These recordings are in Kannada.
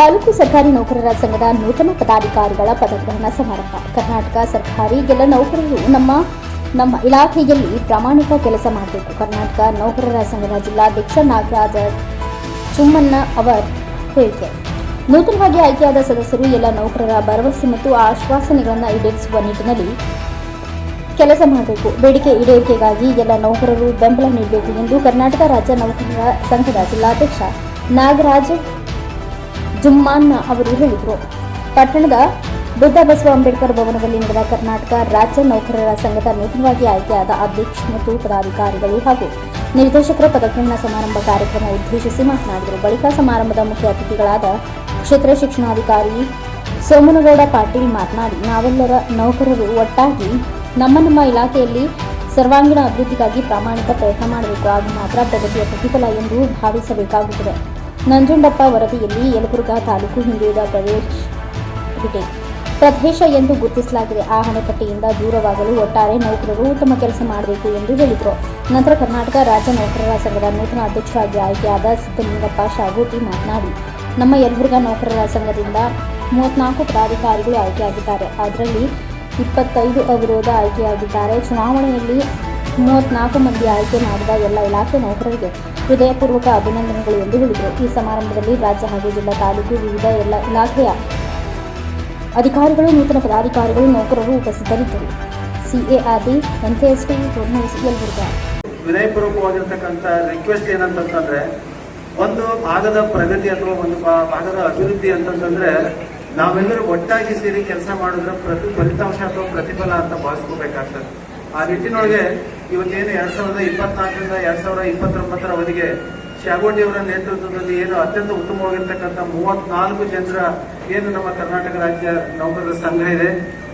ತಾಲೂಕು ಸರ್ಕಾರಿ ನೌಕರರ ಸಂಘದ ನೂತನ ಪದಾಧಿಕಾರಿಗಳ ಪದಗ್ರಹಣ ಸಮಾರಂಭ. ಕರ್ನಾಟಕ ಸರ್ಕಾರಿ ಎಲ್ಲ ನೌಕರರು ನಮ್ಮ ನಮ್ಮ ಇಲಾಖೆಯಲ್ಲಿ ಪ್ರಾಮಾಣಿಕ ಕೆಲಸ ಮಾಡಬೇಕು. ಕರ್ನಾಟಕ ನೌಕರರ ಸಂಘದ ಜಿಲ್ಲಾಧ್ಯಕ್ಷ ನಾಗರಾಜ ಚುಮ್ಮಣ್ಣ ಅವರ್ ಹೇಳಿಕೆ. ನೂತನವಾಗಿ ಆಯ್ಕೆಯಾದ ಸದಸ್ಯರು ಎಲ್ಲ ನೌಕರರ ಭರವಸೆ ಮತ್ತು ಆಶ್ವಾಸನೆಗಳನ್ನು ಈಡೇರಿಸುವ ನಿಟ್ಟಿನಲ್ಲಿ ಕೆಲಸ ಮಾಡಬೇಕು. ಬೇಡಿಕೆ ಈಡೇರಿಕೆಗಾಗಿ ಎಲ್ಲ ನೌಕರರು ಬೆಂಬಲ ನೀಡಬೇಕು ಎಂದು ಕರ್ನಾಟಕ ರಾಜ್ಯ ನೌಕರರ ಸಂಘದ ಜಿಲ್ಲಾಧ್ಯಕ್ಷ ನಾಗರಾಜ್ ಜುಮ್ಮಾನ್ನ ಅವರು ಹೇಳಿದರು. ಪಟ್ಟಣದ ಬುದ್ಧ ಬಸವ ಅಂಬೇಡ್ಕರ್ ಭವನದಲ್ಲಿ ನಡೆದ ಕರ್ನಾಟಕ ರಾಜ್ಯ ನೌಕರರ ಸಂಘದ ನೂತನವಾಗಿ ಆಯ್ಕೆಯಾದ ಅಧ್ಯಕ್ಷ ಮತ್ತು ಪದಾಧಿಕಾರಿಗಳು ಹಾಗೂ ನಿರ್ದೇಶಕರ ಪದಗ್ರಹಣ ಸಮಾರಂಭ ಕಾರ್ಯಕ್ರಮ ಉದ್ದೇಶಿಸಿ ಮಾತನಾಡಿದರು. ಬಳಿಕ ಸಮಾರಂಭದ ಮುಖ್ಯ ಅತಿಥಿಗಳಾದ ಕ್ಷೇತ್ರ ಶಿಕ್ಷಣಾಧಿಕಾರಿ ಸೋಮನಗೌಡ ಪಾಟೀಲ್ ಮಾತನಾಡಿ, ನಾವೆಲ್ಲರ ನೌಕರರು ಒಟ್ಟಾಗಿ ನಮ್ಮ ನಮ್ಮ ಇಲಾಖೆಯಲ್ಲಿ ಸರ್ವಾಂಗೀಣ ಅಭಿವೃದ್ಧಿಗಾಗಿ ಪ್ರಾಮಾಣಿಕ ಪ್ರಯತ್ನ ಮಾಡಬೇಕು ಆಗ ಮಾತ್ರ ಪ್ರಗತಿಯ ಪ್ರತಿಫಲ ಎಂದು ಭಾವಿಸಬೇಕಾಗುತ್ತದೆ. ನಂಜುಂಡಪ್ಪ ವರದಿಯಲ್ಲಿ ಯಲಬುರ್ಗಾ ತಾಲೂಕು ಹಿಂದುಳಿದ ಪ್ರದೇಶ ಪ್ರದೇಶ ಎಂದು ಗುರುತಿಸಲಾಗಿದೆ. ಆ ಹಣಕಟ್ಟೆಯಿಂದ ದೂರವಾಗಲು ಒಟ್ಟಾರೆ ನೌಕರರು ಉತ್ತಮ ಕೆಲಸ ಮಾಡಬೇಕು ಎಂದು ಹೇಳಿದರು. ನಂತರ ಕರ್ನಾಟಕ ರಾಜ್ಯ ನೌಕರರ ಸಂಘದ ನೂತನ ಅಧ್ಯಕ್ಷರಾಗಿ ಆಯ್ಕೆಯಾದ ಸಿದ್ದಲಿಂಗಪ್ಪ ಶಾಗೂಟಿ ಮಾತನಾಡಿ, ನಮ್ಮ ಯಲಬುರ್ಗಾ ನೌಕರರ ಸಂಘದಿಂದ ಮೂವತ್ನಾಲ್ಕು ಪದಾಧಿಕಾರಿಗಳು ಆಯ್ಕೆಯಾಗಿದ್ದಾರೆ. ಅದರಲ್ಲಿ ಇಪ್ಪತ್ತೈದು ಅವಿರೋಧ ಆಯ್ಕೆಯಾಗಿದ್ದಾರೆ. ಚುನಾವಣೆಯಲ್ಲಿ ಮೂವತ್ನಾಲ್ಕು ಮಂದಿ ಆಯ್ಕೆ ಮಾಡಿದ ಎಲ್ಲ ಇಲಾಖೆ ನೌಕರರಿಗೆ ಹೃದಯಪೂರ್ವಕ ಅಭಿನಂದನೆಗಳು ಎಂದು ಹೇಳಿದರು. ಈ ಸಮಾರಂಭದಲ್ಲಿ ರಾಜ್ಯ ಹಾಗೂ ಜಿಲ್ಲಾ ತಾಲೂಕು ವಿವಿಧ ಎಲ್ಲ ಇಲಾಖೆಯ ಅಧಿಕಾರಿಗಳು, ನೂತನ ಪದಾಧಿಕಾರಿಗಳು, ನೌಕರರು ಉಪಸ್ಥಿತರಿದ್ದರು. ಸಿಎಆರ್ಡಿ, ಎನ್ಕೆಎಸ್ಟಿ ಯಲಬುರ್ಗಾ ವಿನಯಪೂರ್ವಕವಾಗಿರ್ತಕ್ಕಂಥ ರಿಕ್ವೆಸ್ಟ್ ಏನಂತಂತಂದ್ರೆ, ಒಂದು ಭಾಗದ ಪ್ರಗತಿ ಅಥವಾ ಒಂದು ಭಾಗದ ಅಭಿವೃದ್ಧಿ ಅಂತಂತಂದ್ರೆ, ನಾವೆಲ್ಲರೂ ಒಟ್ಟಾಗಿ ಸೇರಿ ಕೆಲಸ ಮಾಡಿದ್ರೆ ಪ್ರತಿ ಫಲಿತಾಂಶ ಅಥವಾ ಪ್ರತಿಫಲ ಅಂತ ಭಾವಿಸ್ಕೋಬೇಕಾಗ್ತದೆ. ಆ ನಿಟ್ಟಿನೊಳಗೆ ಇವತ್ತೇನು ಎರಡ್ ಸಾವಿರದ ಇಪ್ಪತ್ನಾಲ್ಕರಿಂದ ಎರಡ್ ಸಾವಿರದ ಇಪ್ಪತ್ತೊಂಬತ್ತರ ಅವಧಿಗೆ ಶಾಗೋಡಿ ಅವರ ನೇತೃತ್ವದಲ್ಲಿ ಏನು ಅತ್ಯಂತ ಉತ್ತಮವಾಗಿರ್ತಕ್ಕಂಥ ಮೂವತ್ನಾಲ್ಕು ಜನರ ಏನು ನಮ್ಮ ಕರ್ನಾಟಕ ರಾಜ್ಯ ನೌಕರರ ಸಂಘ ಇದೆ.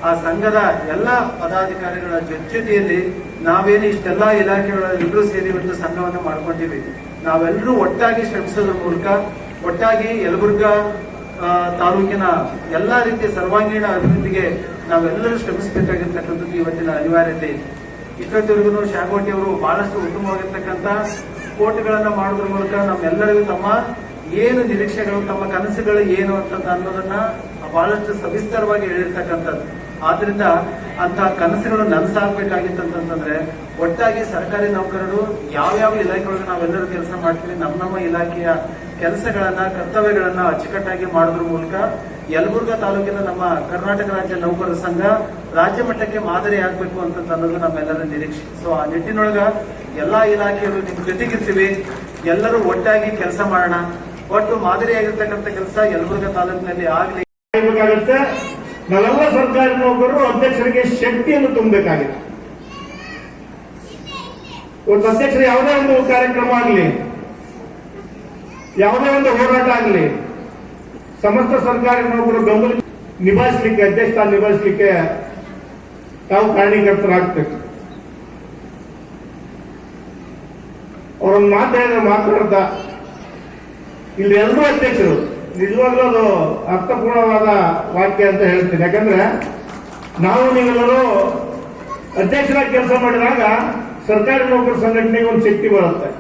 ಆ ಸಂಘದ ಎಲ್ಲ ಪದಾಧಿಕಾರಿಗಳ ಜೊತೆಯಲ್ಲಿ ನಾವೇನು ಇಷ್ಟೆಲ್ಲ ಇಲಾಖೆಗಳ ಇಬ್ಬರು ಸೇರಿ ಒಂದು ಸಂಘವನ್ನು ಮಾಡ್ಕೊಂಡಿವಿ. ನಾವೆಲ್ಲರೂ ಒಟ್ಟಾಗಿ ಶ್ರಮಿಸೋದ್ರ ಮೂಲಕ, ಒಟ್ಟಾಗಿ ಯಲಬುರ್ಗಾ ತಾಲೂಕಿನ ಎಲ್ಲಾ ರೀತಿಯ ಸರ್ವಾಂಗೀಣ ಅಭಿವೃದ್ಧಿಗೆ ನಾವೆಲ್ಲರೂ ಶ್ರಮಿಸಬೇಕಾಗಿರ್ತಕ್ಕಂಥದ್ದು ಇವತ್ತಿನ ಅನಿವಾರ್ಯತೆ. ಇಷ್ಟೊತ್ತಿವರೆಗೂ ಶಾಗೋಟಿ ಅವರು ಬಹಳಷ್ಟು ಉತ್ತಮವಾಗಿರ್ತಕ್ಕಂಥ ಕೋಟ್ಗಳನ್ನ ಮಾಡೋದ್ರ ಮೂಲಕ ನಮ್ಮೆಲ್ಲರಿಗೂ ತಮ್ಮ ಏನು ನಿರೀಕ್ಷೆಗಳು, ತಮ್ಮ ಕನಸುಗಳು ಏನು ಅಂತ ಅನ್ನೋದನ್ನ ಬಹಳಷ್ಟು ಸವಿಸ್ತಾರವಾಗಿ ಹೇಳಿರ್ತಕ್ಕಂಥದ್ದು. ಆದ್ರಿಂದ ಅಂತ ಕನಸುಗಳು ನನಸಾಗಬೇಕಾಗಿತ್ತಂತಂದ್ರೆ ಒಟ್ಟಾಗಿ ಸರ್ಕಾರಿ ನೌಕರರು ಯಾವ್ಯಾವ ಇಲಾಖೆಯೊಳಗೆ ನಾವೆಲ್ಲರೂ ಕೆಲಸ ಮಾಡ್ತೀವಿ, ನಮ್ಮ ನಮ್ಮ ಇಲಾಖೆಯ ಕೆಲಸಗಳನ್ನ, ಕರ್ತವ್ಯಗಳನ್ನ ಅಚ್ಚುಕಟ್ಟಾಗಿ ಮಾಡೋದ್ರ ಮೂಲಕ ಯಲಬುರ್ಗ ತಾಲೂಕಿನ ನಮ್ಮ ಕರ್ನಾಟಕ ರಾಜ್ಯ ನೌಕರರ ಸಂಘ ರಾಜ್ಯ ಮಟ್ಟಕ್ಕೆ ಮಾದರಿ ಆಗ್ಬೇಕು ಅಂತ ಅನ್ನೋದು ನಮ್ಮೆಲ್ಲರ ನಿರೀಕ್ಷೆ. ಸೊ ಆ ನಿಟ್ಟಿನೊಳಗ ಎಲ್ಲಾ ಇಲಾಖೆಯವರು ನಿಮ್ ಜೊತೆಗಿರ್ತೀವಿ. ಎಲ್ಲರೂ ಒಟ್ಟಾಗಿ ಕೆಲಸ ಮಾಡೋಣ. ಒಟ್ಟು ಮಾದರಿಯಾಗಿರ್ತಕ್ಕಂಥ ಕೆಲಸ ಯಲಬುರ್ಗ ತಾಲೂಕಿನಲ್ಲಿ ಆಗ್ಲಿ ಬೇಕಾಗುತ್ತೆ. ನಾವೆಲ್ಲ ಸರ್ಕಾರಿ ನೌಕರರು, ಅಧ್ಯಕ್ಷರಿಗೆ ಶಕ್ತಿಯನ್ನು ತುಂಬಬೇಕಾಗಿದೆ. ಒಂದು ಅಧ್ಯಕ್ಷರು ಯಾವುದೇ ಒಂದು ಕಾರ್ಯಕ್ರಮ ಆಗಲಿ, ಯಾವುದೇ ಒಂದು ಹೋರಾಟ ಆಗಲಿ, ಸಮಸ್ತ ಸರ್ಕಾರಿ ನೌಕರರು ಬೆಂಬಲ ನಿಭಾಯಿಸಲಿಕ್ಕೆ ಅಧ್ಯಕ್ಷ ನಿಭಾಯಿಸಲಿಕ್ಕೆ ತಾವು ಕಾರಣೀಕರ್ತರಾಗಬೇಕು. ಅವರೊಂದು ಮಾತು ಹೇಳಿದ್ರೆ ಮಾತಾಡ್ತಾ ಇಲ್ಲಿ ಎಲ್ಲರೂ ಅಧ್ಯಕ್ಷರು ನಿಜವಾಗ್ಲೂ ಅದು ಅರ್ಥಪೂರ್ಣವಾದ ವಾಕ್ಯ ಅಂತ ಹೇಳ್ತೀನಿ. ಯಾಕಂದ್ರೆ ನಾವು ನೀವೆಲ್ಲರೂ ಅಧ್ಯಕ್ಷರಾಗಿ ಕೆಲಸ ಮಾಡಿದಾಗ ಸರ್ಕಾರಿ ನೌಕರ ಸಂಘಟನೆಗೆ ಒಂದು ಶಕ್ತಿ ಬರುತ್ತೆ.